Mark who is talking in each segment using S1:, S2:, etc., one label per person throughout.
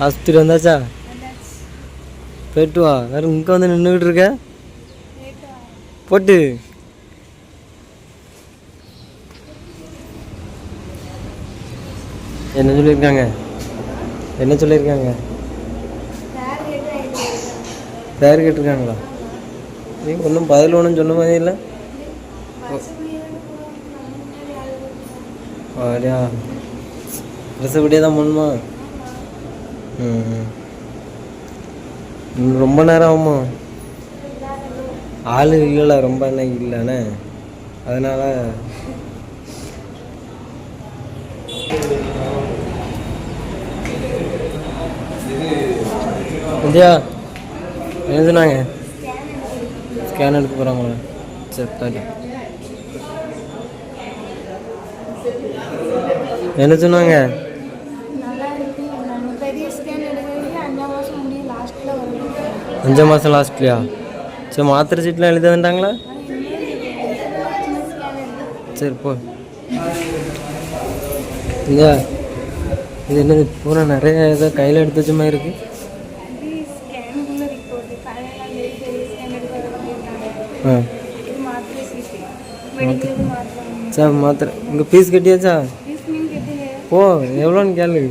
S1: ஆஸ்பத்திரி வந்தாச்சா போயிட்டு வா வேற இங்கே வந்து நின்றுக்கிட்டு இருக்க போட்டு என்ன சொல்லியிருக்காங்க என்ன சொல்லியிருக்காங்க பேர் கேட்டிருக்காங்களா நீ ஒன்றும் பதில் ஒன்றும் சொன்ன மாதிரி இல்லை அப்படியா ரசப்படியே தான் பண்ணுமா ம். ரொம்ப நேரம் ஆகுமா ஆள் இல்லைல்ல ரொம்ப நேரம் இல்லைண்ணே அதனால இந்தியா என்ன சொன்னாங்க? ஸ்கேன் எடுக்க போகிறாங்களா சரி தாடி என்ன சொன்னாங்க
S2: நல்லா இருக்கு நாங்கள் பெரிய ஸ்கேன் எடுக்கிறதுக்கு அஞ்சாம் மாதம்
S1: லாஸ்ட்லையா சரி மாத்திரை சீட்லாம் எழுத வேண்டாங்களா? சரி போ. இந்த இது என்னது பூரா நிறைய ஏதோ கையில் எடுத்து வச்ச மாதிரி இருக்கு.
S2: இது ஸ்கேனுக்குள்ள ரிப்போர்ட் பதினேழாம் தேதி பெரிய ஸ்கேன் எடுக்க வர சொல்லியிருக்காங்க
S1: ஆ. சரி மாத்திரை. இங்கே ஃபீஸ் கட்டியாச்சா? போ எவ்வளோன்னு கேளு.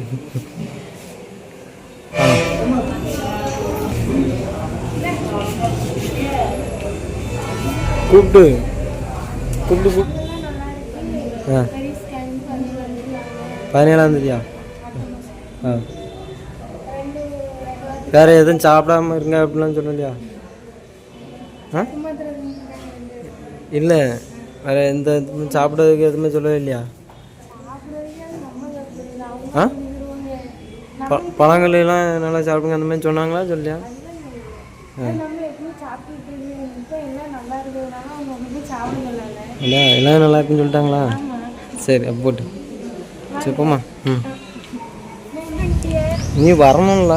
S1: கூப்பிட்டு கூப்பிட்டு கூப்பிட்டு ஆ.
S2: பதினேழாந்தேதியா
S1: பதினேழாம் தேதியா? ஆ. வேற எதுவும் சாப்பிடாம இருங்க அப்படிலாம் சொல்லலையா ஆ? இல்லை வேற எந்த இதுவும் சாப்பிட்றதுக்கு எதுவுமே சொல்லவே இல்லையா ஆ? ப பழங்கள்லாம் நல்லா சாப்பிடுங்க அந்த மாதிரி சொன்னாங்களா சொல்லியா
S2: ஆ. நல்லா இருக்கிறதுனால அவங்க
S1: இல்லை எல்லாம் நல்லா இருக்குன்னு சொல்லிட்டாங்களா? சரி அப்போ போட்டு. சரி போம்மா. ம். நீ வரணும்ல.